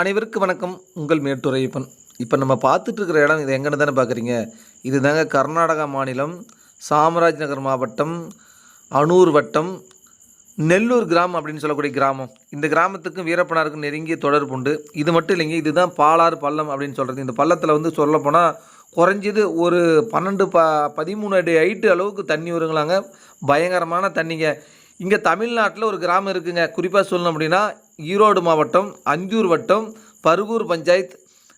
அனைவருக்கும் வணக்கம். உங்கள் மேட்டுரையப்பன் இப்போ நம்ம பார்த்துட்டு இருக்கிற இடம் இது எங்கன்னு தானே பார்க்குறீங்க? இது தாங்க கர்நாடகா மாநிலம் சாமராஜ் நகர் மாவட்டம் அனூர் வட்டம் நெல்லூர் கிராமம் அப்படின்னு சொல்லக்கூடிய கிராமம். இந்த கிராமத்துக்கும் வீரப்பனாருக்கும் நெருங்கிய தொடர்பு உண்டு. இது மட்டும் இல்லைங்க இதுதான் பாலாறு பள்ளம் அப்படின்னு சொல்கிறது இந்த பள்ளத்தில் வந்து சொல்லப்போனால் குறைஞ்சது ஒரு பன்னெண்டு ப பதிமூணு அடி ஹைட்டு அளவுக்கு தண்ணி வருங்களாங்க. பயங்கரமான தண்ணிங்க. இங்கே தமிழ்நாட்டில் ஒரு கிராமம் இருக்குங்க. குறிப்பாக சொல்லணும் அப்படின்னா ஈரோடு மாவட்டம் அஞ்சூர் வட்டம் பருகூர் பஞ்சாயத்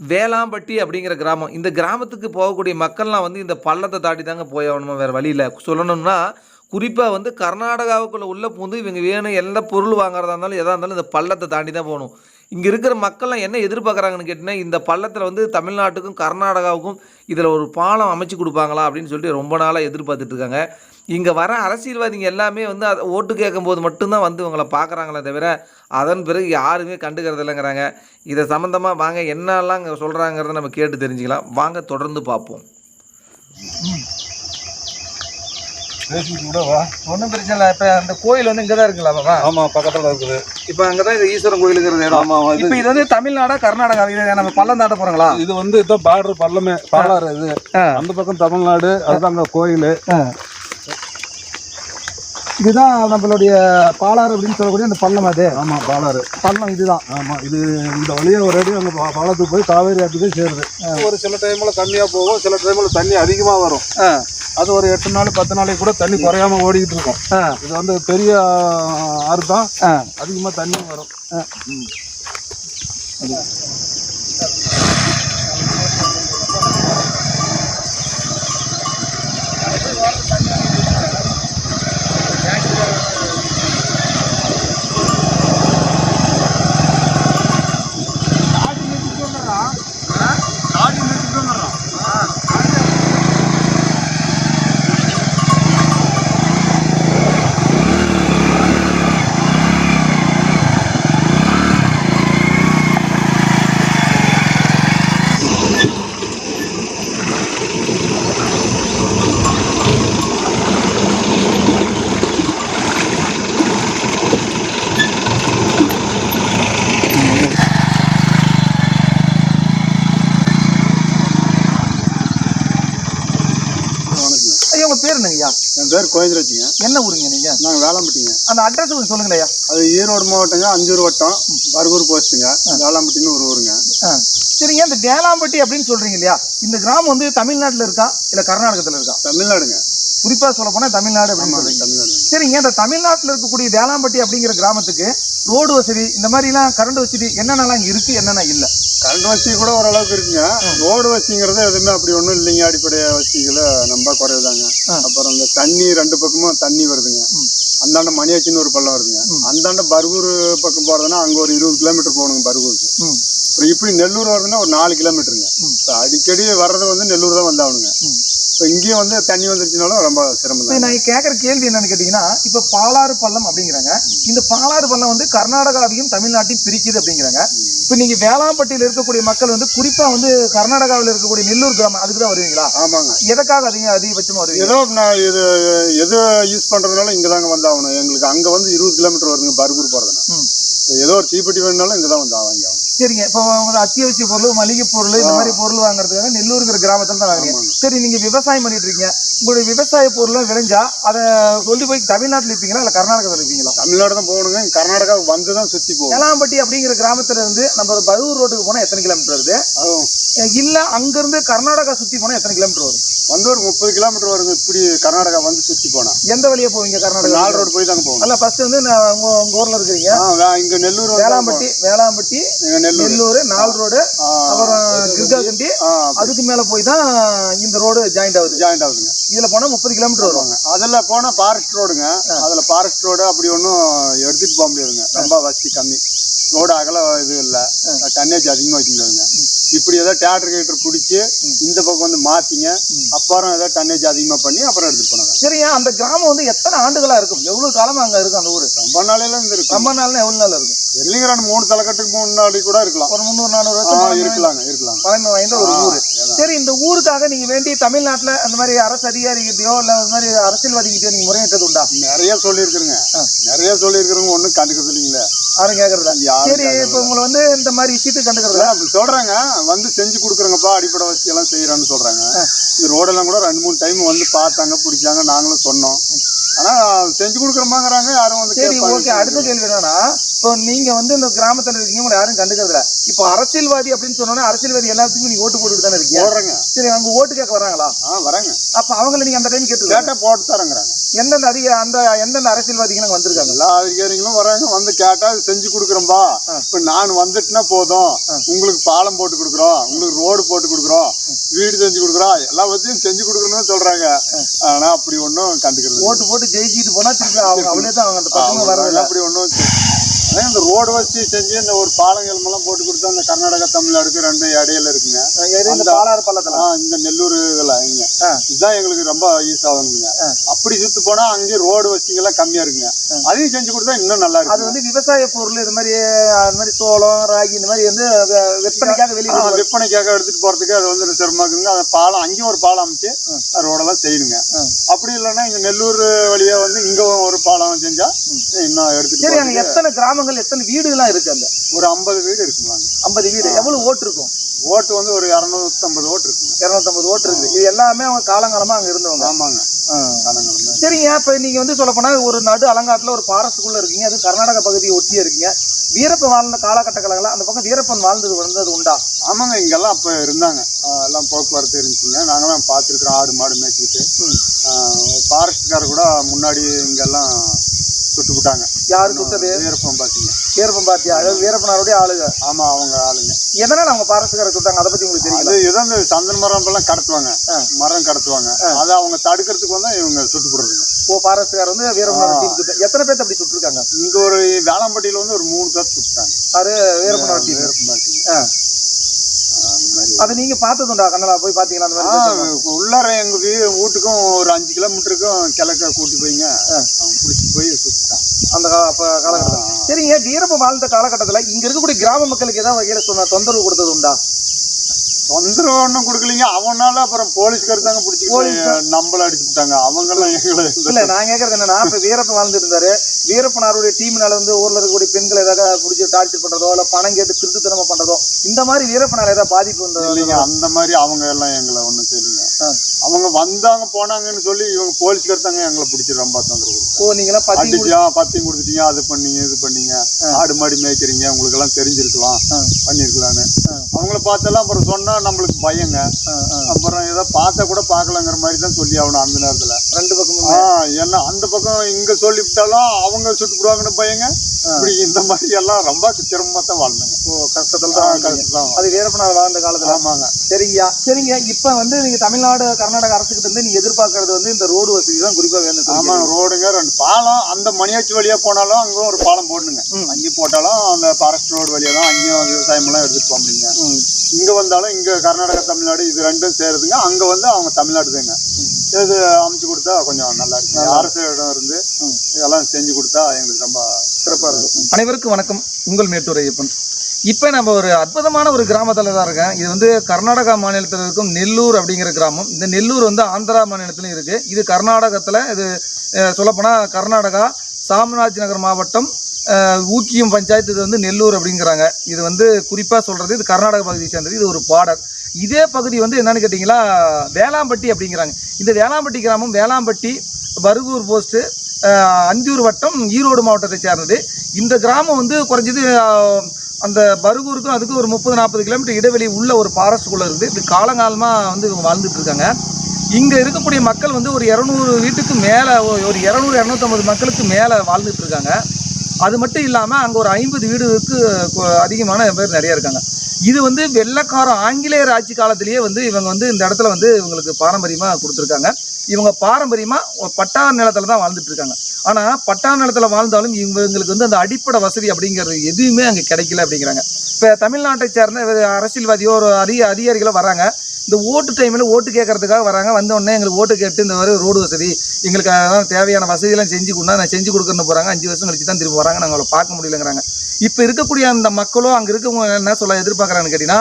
வேளாம்பட்டி அப்படிங்கிற கிராமம். இந்த கிராமத்துக்கு போகக்கூடிய மக்கள்லாம் வந்து இந்த பள்ளத்தை தாண்டி தாங்க போய் ஆகணுமா? வேறு வழியில் சொல்லணும்னா குறிப்பாக வந்து கர்நாடகாவுக்குள்ளே உள்ள பூந்து இவங்க வேணும் எந்த பொருள் வாங்குறதா இருந்தாலும் எதாக இருந்தாலும் இந்த பள்ளத்தை தாண்டி தான் போகணும். இங்கே இருக்கிற மக்கள்லாம் என்ன எதிர்பார்க்குறாங்கன்னு கேட்டிங்கன்னா இந்த பள்ளத்தில் வந்து தமிழ்நாட்டுக்கும் கர்நாடகாவுக்கும் இதில் ஒரு பாலம் அமைச்சு கொடுப்பாங்களா அப்படின்னு சொல்லிட்டு ரொம்ப நாளாக எதிர்பார்த்துட்டு இருக்காங்க இங்கே வர அரசியல்வாதிங்க எல்லாமே வந்து அதை ஓட்டு கேட்கும்போது மட்டும்தான் வந்து இவங்களை பார்க்குறாங்களே தவிர அதன் பிறகு யாருமே கண்டுக்கிறது இல்லைங்கிறாங்க இதை சம்மந்தமாக வாங்க என்னெல்லாம் சொல்கிறாங்கிறத நம்ம கேட்டு தெரிஞ்சுக்கலாம். வாங்க தொடர்ந்து பார்ப்போம். பேசிட்டு கூட வா. ஒன்றும் பிரச்சனை இல்லை. இப்போ அந்த கோயில் வந்து இங்கே தான் இருக்குங்களா ஆமா பக்கத்துல இருக்குது. இப்போ அங்கே தான் இது ஈஸ்வரன் கோயில் இருக்கிற இடம். ஆமா இது இப்போ இது வந்து தமிழ்நாடா கர்நாடகா? இது நம்ம பள்ளம் தாண்ட போகிறோங்களா இது வந்து இதான் பார்டர் பள்ளமே பாலாறு இது. அந்த பக்கம் தமிழ்நாடு அதுதான் அங்க கோயில். இதுதான் நம்மளுடைய பாலாறு அப்படின்னு சொல்லக்கூடிய அந்த பள்ளம் அது. ஆமா பாலாறு. பள்ளம் இதுதான். ஆமா இது இந்த வழியா ஒரு அடி அங்க பா- பாலத்துக்கு போய் காவேரி ஆற்றுக்கு சேருது. ஒரு சில டைம்ல கம்மியா போகும் சில டைம்ல தண்ணி அதிகமா வரும். அது ஒரு எட்டு நாள் பத்து நாளைக்கு கூட தண்ணி குறையாம ஓடிக்கிட்டு இருக்கும். இது வந்து பெரிய ஆறு தான் அதிகமா தண்ணி வரும் ஐயா உங்க பேர் என்னங்கய்யா என் பேர் கோயந்திரச்சிங்க என்ன ஊருங்க நீங்க? நாங்க வேளாம்பட்டிங்க. அந்த அட்ரஸ் கொஞ்சம் சொல்லுங்களேன் ஐயா. அது ஈரோடு மாவட்டங்க அஞ்சூர் வட்டம் பர்கூர் போஸ்ட்டுங்க. வேளாம்பட்டின்னு ஒரு ஊருங்க. சரிங்க இந்த வேளாம்பட்டி அப்படின்னு சொல்றீங்க இல்லையா? இந்த கிராமம் வந்து தமிழ்நாட்டுல இருக்கா? இல்ல கர்நாடகத்துல இருக்கா? தமிழ்நாடுங்க. குறிப்பா சொல்ல போனா தமிழ்நாடு அப்படின்னு தமிழ்நாடு சரிங்க இந்த தமிழ்நாட்டுல இருக்கக்கூடிய வேளாம்பட்டி அப்படிங்கிற கிராமத்துக்கு ரோடு வசதி இந்த மாதிரி எல்லாம் கரண்ட் வசதி என்னென்னலாம் இங்க இருக்கு என்னென்ன இல்ல? கரண்ட் வசதி கூட ஓரளவுக்கு இருக்குங்க. ரோடு வசதிங்கிறது எதுவுமே அப்படி ஒன்றும் இல்லைங்க. அடிப்படை வசதிகளை ரொம்ப குறைவுதாங்க. அப்புறம் இந்த தண்ணி ரெண்டு பக்கமும் தண்ணி வருதுங்க. அந்தாண்ட மணியாச்சின்னு ஒரு பள்ளம் வருதுங்க. அந்தாண்ட பர்கூர் பக்கம் போகிறதுனா அங்கே ஒரு இருபது கிலோமீட்டர் போகணுங்க பர்கூருக்கு. அப்புறம் இப்படி நெல்லூர் வருதுன்னா ஒரு நாலு கிலோமீட்டருங்க. இப்போ அடிக்கடி வர்றது வந்து நெல்லூர் தான் வந்தாகணுங்க. இப்போ இங்கேயும் வந்து தண்ணி வந்துருச்சுனாலும் ரொம்ப சிரமம் தான் நான் கேட்குற கேள்வி என்னன்னு கேட்டீங்கன்னா இப்ப பாலாறு பள்ளம் அப்படிங்கிறாங்க. இந்த பாலாறு பள்ளம் வந்து கர்நாடகாவையும் தமிழ்நாட்டையும் பிரிக்குது அப்படிங்கிறாங்க. இப்ப நீங்க வேளாம்பட்டியில இருக்கக்கூடிய மக்கள் வந்து குறிப்பா வந்து கர்நாடகாவில் இருக்கக்கூடிய நெல்லூர் கிராமம் அதுக்கு தான் வருவீங்களா? ஆமாங்க. எதுக்காக அதிக அதிகபட்சமா வருவீங்க? ஏதோ நான் இது எது யூஸ் பண்ணுறதுனால இங்கே தாங்க வந்தாகணும் எங்களுக்கு அங்கே வந்து இருபது கிலோமீட்டர் வருதுங்க பர்கூர் போகிறதுனா. ஏதோ ஒரு தீப்பெட்டி வேணுனாலும் இங்கே தான் வந்து வாங்கி ஆகணும் சரிங்க. இப்போ ஒரு அத்தியாவசிய பொருள் மளிகை பொருள் இந்த மாதிரி பொருள் வாங்குறதுக்காக நெல்லூருங்கிற கிராமத்துல தான் வாங்குறீங்க. சரி நீங்க விவசாயம் பண்ணிட்டு இருக்கீங்க. உங்களுடைய விவசாய பொருள்லாம் விளைஞ்சா அதை கொண்டு போய் தமிழ்நாட்டில் இருப்பீங்களா இல்லை கர்நாடகத்தில் இருப்பீங்களா தமிழ்நாடு தான் போகணுங்க. கர்நாடகா வந்து தான் சுற்றி போகணும் வேளாம்பட்டி அப்படிங்கிற கிராமத்துல இருந்து நம்ம பரூர் ரோட்டுக்கு போனா எத்தனை கிலோமீட்டர் வருது? இல்ல அங்கிருந்து கர்நாடகா சுத்தி போனா எத்தனை கிலோமீட்டர் வரும்? வந்து ஒரு முப்பது கிலோமீட்டர் வருங்க இப்படி கர்நாடகா வந்து சுற்றி போனால் எந்த வழியா போவீங்க கர்நாடகா நாலு ரோடு போய் தாங்க போகணும். அல்ல ஃபர்ஸ்ட் வந்து நான் உங்க உங்க ஊர்ல இருக்கிறீங்க. இங்க நெல்லூர் வேளாம்பட்டி வேளாம்பட்டி நெல்லூர். நெல்லூர் நாலு ரோடு அப்புறம் கிருகாகண்டி. அதுக்கு மேல போய் தான் இந்த ரோடு ஜாயிண்ட் ஆகுது. ஜாயிண்ட் ஆகுதுங்க. இதுல போனா முப்பது கிலோமீட்டர் வருவாங்க அதில் போனால் ஃபாரஸ்ட் ரோடுங்க அதில் ஃபாரஸ்ட் ரோடு அப்படி ஒன்றும் எடுத்துகிட்டு போக முடியாதுங்க. ரொம்ப வசதி கம்மி. ரோடு அகல இது இல்லை. டன்னேஜ் அதிகமாக முடியாதுங்க இப்படி ஏதோ டேட்டர் கேட்டர் பிடிச்சி இந்த பக்கம் வந்து மாற்றிங்க அப்புறம் ஏதோ டன்னேஜ் அதிகமாக பண்ணி அப்புறம் எடுத்துகிட்டு போனாங்க சரிங்க அந்த கிராமம் வந்து எத்தனை ஆண்டுகளா இருக்கும்? எவ்வளவு காலமா அங்க இருக்கு அந்த ஊரு? ரொம்ப நாளையில இருந்து இருக்கும் ரொம்ப நாள்னா எவ்வளவு நாள் இருக்கும் எல்லிங்க ரெண்டு மூணு தலைக்கட்டுக்கு முன்னாடி கூட இருக்கலாம். ஒரு முந்நூறு நானூறு வருஷம் இருக்கலாங்க இருக்கலாங்க. பழமை வாய்ந்த ஒரு ஊரு. சரி இந்த ஊருக்காக நீங்க வேண்டி தமிழ்நாட்டுல அந்த மாதிரி அரசு அதிகாரிகிட்டயோ இல்ல அந்த மாதிரி அரசியல்வாதிகிட்டயோ நீங்க முறையிட்டது உண்டா? நிறைய சொல்லியிருக்கிறேங்க. நிறைய சொல்லியிருக்கிறவங்க ஒன்றும் கண்டுக்கிறது இல்லைங்களே. யாரும் கேட்கறதா யாரும் சரி இப்போ உங்களை வந்து இந்த மாதிரி விஷயத்துக்கு கண்டுக்கிறதா அதான் அப்படி சொல்றாங்க. வந்து செஞ்சு கொடுக்குறோங்கப்பா அடிப்படை வசதி எல்லாம் செய்யறேன்னு சொல்றாங்க இந்த ரோடெல்லாம் கூட ரெண்டு மூணு டைம் வந்து பார்த்தாங்க பிடிச்சாங்க நாங்களும் சொன்னோம். ஆனா செஞ்சு கொடுக்குறோமாங்கிறாங்க யாரும் வந்து சரி. ஓகே அடுத்த கேள்வி என்னன்னா இப்போ நீங்க வந்து இந்த கிராமத்துல இருக்கீங்க உங்களை யாரும் கண்டுக்கிறதுல இப்போ அரசியல்வாதி அப்படின்னு சொன்னோன்னா அரசியல்வாதி எல்லாத்துக்கும் நீங்க ஓட்டு போட்டுட்டு தானே இருக்கீங்க? போடுறேங்க. சரி அங்க ஓட்டு கேட்க வராங்களா? ஆ வராங்க. அப்ப அவங்கள நீங்க அந்த டைம் கேட்டா போட்டு தரேங்கிறாங்க. எந்தெந்த அதிக அந்த எந்தெந்த அரசியல்வாதிகள் அங்க வந்திருக்காங்க? எல்லா அதிகாரிகளும் வராங்க வந்து கேட்டா இது செஞ்சு கொடுக்குறோம்பா. இப்ப நான் வந்துட்டுனா போதும். உங்களுக்கு பாலம் போட்டு கொடுக்குறோம் உங்களுக்கு ரோடு போட்டு கொடுக்குறோம் வீடு செஞ்சு கொடுக்குறோம் எல்லா பத்தியும் செஞ்சு கொடுக்குறோம்னு சொல்றாங்க. ஆனா அப்படி ஒன்றும் கண்டுக்கிறது. ஓட்டு போட்டு ஜெயிச்சிட்டு போனா திருப்பி அவங்க அவளே தான் அவங்க அந்த பசங்க அவங்க வரதில்ல அப்படி ஒன்றும் அதான் இந்த ரோடு வசதி செஞ்சு இந்த ஒரு பாலங்கெல்லாம் போட்டு கொடுத்தா அந்த கர்நாடகா தமிழ்நாடுக்கு ரெண்டு இடையில இருக்குங்க. இந்த பாலாறு பள்ளத்துல? இந்த நெல்லூர் இதில் இங்க. இதுதான் எங்களுக்கு ரொம்ப யூஸ் ஆகுங்க அப்படி சுத்து போனா அங்கேயும் ரோடு வசதிங்கெல்லாம் கம்மியா இருக்குங்க. அதையும் செஞ்சு கொடுத்தா இன்னும் நல்லா அது இருக்கு வந்து விவசாய பொருள் இது மாதிரி அது மாதிரி சோளம் ராகி இந்த மாதிரி வந்து விற்பனைக்காக வெளியே விற்பனைக்காக எடுத்துட்டு போறதுக்கு அது வந்து சிரமமா இருக்குங்க அந்த பாலம் அங்கேயும் ஒரு பாலம் அமைச்சு ரோடெல்லாம் செய்யணுங்க. அப்படி இல்லைன்னா இங்க நெல்லூர் வழியா வந்து இங்க ஒரு பாலம் செஞ்சா இன்னும் எடுத்துட்டு சரி அங்க போறதுக்கு எத்தனை வீடுகள்லாம் இருக்கு அங்க? ஒரு ஐம்பது வீடு இருக்குங்களாங்க ஐம்பது வீடு. எவ்வளவு ஓட்டு இருக்கும்? ஓட்டு வந்து ஒரு இரநூத்தம்பது ஓட்டு இருக்குங்க. இருநூத்தம்பது ஓட்டு இருக்கு இது எல்லாமே அவங்க காலங்காலமா அங்க இருந்தவங்க. ஆமாங்க. காலங்கிழமை சரிங்க இப்ப நீங்க வந்து சொல்ல போனா ஒரு நடு அலங்காட்டுல ஒரு பாரஸ்டுக்குள்ள இருக்கீங்க. அது கர்நாடக பகுதியை ஒட்டியே இருக்கீங்க. வீரப்பன் வாழ்ந்த காலகட்டங்கள அந்த பக்கம் வீரப்பன் வாழ்ந்தது வந்தது உண்டா? ஆமாங்க இங்கெல்லாம் அப்போ இருந்தாங்க. எல்லாம் போக்குவரத்து இருந்துச்சுங்க. நாங்களாம் பார்த்துருக்குறோம் ஆடு மாடு மேய்ச்சிக்கிட்டு. ஃபாரஸ்ட்காரர் கூட முன்னாடி இங்கெல்லாம் சுட்டு விட்டாங்க யாரு சுட்டது? வீரப்பம் பார்த்தீங்க வீரப்பன் பாத்தியா அதாவது வீரப்பனாருடைய ஆளுங்க. ஆமாம் அவங்க ஆளுங்க. எதனால அவங்க பாரஸ்டுக்கார சுட்டாங்க? அதை பத்தி உங்களுக்கு தெரியல அது ஏதோ இந்த சந்தன மரம் எல்லாம் கடத்துவாங்க மரம் கடத்துவாங்க. அதை அவங்க தடுக்கிறதுக்கு வந்து இவங்க சுட்டு போடுறதுங்க. ஓ பாரஸ்டுக்கார வந்து வீரப்பனார் சுட்டு எத்தனை பேர்த்த அப்படி சுட்டிருக்காங்க? இங்க ஒரு வேளாம்பட்டியில வந்து ஒரு மூணு பேர் சுட்டாங்க அது வீரப்பனார் பார்த்தீங்க ஆ. அதை நீங்க பார்த்ததுண்டா கண்ணலா? போய் பாத்தீங்களா அந்த மாதிரி உள்ளார எங்க வீ வீட்டுக்கும் ஒரு அஞ்சு கிலோமீட்டருக்கும் கிழக்க கூட்டி போய்ங்க. பிடிச்சிட்டு போய் அந்த கா- அப்ப காலகட்டத்தில். சரிங்க வீரப்பன் வாழ்ந்த காலகட்டத்துல இங்க இருக்கக்கூடிய கிராம மக்களுக்கு ஏதாவது வகையில சொன்ன தொந்தரவு கொடுத்தது உண்டா தொந்தரவு ஒன்றும் கொடுக்கலீங்க. அவனால அப்புறம் போலீஸ்கார் தாங்க பிடிச்சிக்கிட்டு நம்மள அடிச்சு விட்டாங்க. அவங்கெல்லாம் எங்களை இல்ல நான் கேக்குறது என்னன்னா இப்ப வீரப்பன் வாழ்ந்து இருந்தாரு வீரப்பனாருடைய டீம்னால வந்து ஊர்ல இருக்கக்கூடிய பெண்கள் ஏதாவது பிடிச்சி டார்ச்சர் பண்றதோ இல்ல பணம் கேட்டு திருட்டுத்தனமா பண்றதோ இந்த மாதிரி வீரப்பனால ஏதாவது பாதிப்பு? இல்லைங்க அந்த மாதிரி அவங்க எல்லாம் எங்களை ஒன்றும் செய்யலைங்க. அவங்க வந்தாங்க போனாங்கன்னு சொல்லி இவங்க போலீஸ்கார் தாங்க எங்களை பிடிச்சி ரொம்ப தொந்தரவு ஓ நீங்களாம் பத்தி அடிச்சா பத்தியும் கொடுத்துட்டீங்க அது பண்ணீங்க இது பண்ணீங்க ஆடு மாடி மேய்க்கிறீங்க உங்களுக்கு எல்லாம் தெரிஞ்சிருக்கலாம் பண்ணிருக்கலான்னு அவங்கள பார்த்தெல்லாம் அப்புறம் சொன்னா நம்மளுக்கு பயங்க. அப்புறம் ஏதோ பார்த்தா கூட பார்க்கலங்கிற மாதிரி தான் சொல்லி ஆகணும் அந்த நேரத்துல. ரெண்டு பக்கமும்? ஆ ஏன்னா அந்த பக்கம் இங்க சொல்லிவிட்டாலும் அவங்க சுட்டு போடுவாங்கன்னு பயங்க. இப்படி இந்த மாதிரி எல்லாம் ரொம்ப சிரமமா தான் வாழ்ந்தாங்க. ஓ கஷ்டத்துல தான். கஷ்டம் அது வீரப்பனார் வாழ்ந்த காலத்துல. ஆமாங்க. சரிங்கய்யா சரிங்க. இப்ப வந்து நீங்க தமிழ்நாடு கர்நாடக அரசுகிட்ட இருந்து நீங்க எதிர்பார்க்கறது வந்து இந்த ரோடு வசதி தான் குறிப்பா வேணும். ஆமாங்க ரோடுங்க ரெண்டு பாலம் அந்த மணியாச்சி வழியா போனாலும் அங்க ஒரு பாலம் போடணுங்க. அங்கேயும் போட்டாலும் அந்த ஃபாரஸ்ட் ரோடு வழியா தான் அங்கேயும் விவசாயம் எல்லாம் எடுத்துட்டு போக முடியுங்க. இங்க வந்தாலும் இங்க கர்நாடகா தமிழ்நாடு இது ரெண்டும் சேருதுங்க. அங்க வந்து அவங்க தமிழ்நாடு தாங்க இது அமைச்சு கொடுத்தா கொஞ்சம் நல்லா இருக்குங்க அரசு இடம் இருந்து இதெல்லாம் செஞ்சு கொடுத்தா எங்களுக்கு ரொம்ப சிறப்பாக இருக்கும். அனைவருக்கும் வணக்கம். உங்கள் மேட்டூர் ஐயப்பன். இப்போ நம்ம ஒரு அற்புதமான ஒரு கிராமத்தில் தான் இருக்கேன். இது வந்து கர்நாடகா மாநிலத்தில் இருக்கும் நெல்லூர் அப்படிங்கிற கிராமம். இந்த நெல்லூர் வந்து ஆந்திரா மாநிலத்திலும் இருக்குது இது கர்நாடகத்தில் இது சொல்லப்போனால் கர்நாடகா சாமராஜ் நகர் மாவட்டம் ஊக்கியம் பஞ்சாயத்து இது வந்து நெல்லூர் அப்படிங்கிறாங்க. இது வந்து குறிப்பாக சொல்கிறது இது கர்நாடக பகுதியை சேர்ந்தது. இது ஒரு பார்டர் இதே பகுதி வந்து என்னென்னு கேட்டிங்களா வேளாம்பட்டி அப்படிங்கிறாங்க. இந்த வேளாம்பட்டி கிராமம் வேளாம்பட்டி பருகூர் போஸ்ட்டு அந்தியூர் வட்டம் ஈரோடு மாவட்டத்தை சேர்ந்தது. இந்த கிராமம் வந்து குறைஞ்சது அந்த பருகூருக்கும் அதுக்கும் ஒரு முப்பது நாற்பது கிலோமீட்டர் இடைவெளி உள்ள ஒரு ஃபாரஸ்ட்டுக்குள்ளே இருக்குது இது காலங்காலமாக வந்து இவங்க இங்கே இருக்கக்கூடிய மக்கள் வந்து ஒரு இரநூறு வீட்டுக்கு மேலே ஒரு இரநூறு இரநூத்தம்பது மக்களுக்கு மேலே வாழ்ந்துட்டுருக்காங்க அது மட்டும் இல்லாமல் அங்கே ஒரு ஐம்பது வீடுக்கு அதிகமான பேர் நிறைய இருக்காங்க. இது வந்து வெள்ளைக்காரன் ஆங்கிலேயர் ஆட்சி காலத்திலேயே வந்து இவங்க வந்து இந்த இடத்துல வந்து இவங்களுக்கு பாரம்பரியமாக கொடுத்துருக்காங்க. இவங்க பாரம்பரியமாக பட்டா நிலத்தில் தான் வாழ்ந்துட்டு இருக்காங்க. ஆனால் பட்டா நிலத்தில் வாழ்ந்தாலும் இவங்களுக்கு வந்து அந்த அடிப்படை வசதி அப்படிங்கிறது எதுவுமே அங்கே கிடைக்கல அப்படிங்கிறாங்க. இப்போ தமிழ்நாட்டை சேர்ந்த அரசியல்வாதியோ ஒரு அதிக அதிகாரிகளோ வராங்க. இந்த ஓட்டு டைமில் ஓட்டு கேட்கறதுக்காக வராங்க. வந்த உடனே எங்களுக்கு ஓட்டு கேட்டு இந்த மாதிரி ரோடு வசதி எங்களுக்கு அதெல்லாம் தேவையான வசதியெல்லாம் செஞ்சு கொடுனா நான் செஞ்சு கொடுக்குறேன்னு போகிறாங்க அஞ்சு வருஷம் கழிச்சு தான் திரும்பி வராங்க. நாங்கள் அவளை பார்க்க முடியலங்கிறாங்க. இப்போ இருக்கக்கூடிய அந்த மக்களும் அங்கே இருக்கவங்க என்ன சொல்ல எதிர்பார்க்குறாங்கன்னு கேட்டிங்கன்னா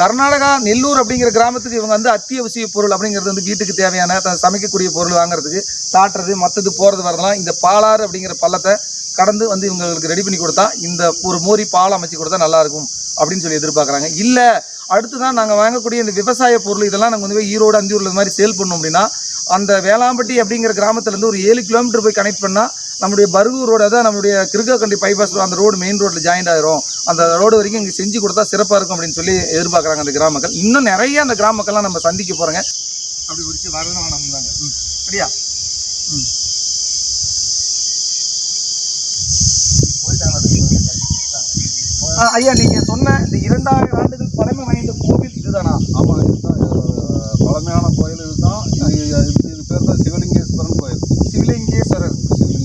கர்நாடகா நெல்லூர் அப்படிங்கிற கிராமத்துக்கு இவங்க வந்து அத்தியாவசிய பொருள் அப்படிங்கிறது வந்து வீட்டுக்கு தேவையான சமைக்கக்கூடிய பொருள் வாங்குறதுக்கு தாட்டுறது மற்றது போகிறது வரதெல்லாம் இந்த பாலாறு அப்படிங்கிற பள்ளத்தை கடந்து வந்து இவங்களுக்கு ரெடி பண்ணி கொடுத்தா இந்த ஒரு மோரி பால் அமைச்சு கொடுத்தா நல்லா இருக்கும் அப்படின்னு சொல்லி எதிர்பார்க்குறாங்க. இல்லை அடுத்து தான் நாங்கள் வாங்கக்கூடிய இந்த விவசாய பொருள் இதெல்லாம் நாங்கள் வந்து போய் ஈரோடு அந்தியூரில் இந்த மாதிரி சேல் பண்ணோம் அப்படின்னா அந்த வேளாம்பட்டி அப்படிங்கிற கிராமத்துலேருந்து ஒரு ஏழு கிலோமீட்டர் போய் கனெக்ட் பண்ணால் நம்முடைய பருகூர் ரோடு தான் நம்முடைய கிருக்கக்கண்டி பைபாஸ் அந்த ரோடு மெயின் ரோட்டில் ஜாயின் ஆயிரும். அந்த ரோடு வரைக்கும் இங்கே செஞ்சு கொடுத்தா சிறப்பாக இருக்கும் அப்படின்னு சொல்லி எதிர்பார்க்குறாங்க அந்த கிராம மக்கள் இன்னும் நிறைய அந்த கிராம மக்கள்லாம் நம்ம சந்திக்க போகிறோங்க அப்படி பிடிச்சி வரணும் ம். அப்படியா ம். ஆ, ஐயா நீங்கள் சொன்ன இந்த இரண்டாயிரம் ஆண்டுகள் பழமை வாய்ந்த கோவில் இதுதானா? ஆமாம் பழமையான கோயில் இதுதான். ಇದು ಇದು ಪೇರು ಶಿವಲಿಂಗೇಶ್ವರನ ಕೋಯಿಲ್ ಶಿವಲಿಂಗೇಶ್ವರನ್ ಶಿವಲಿಂಗ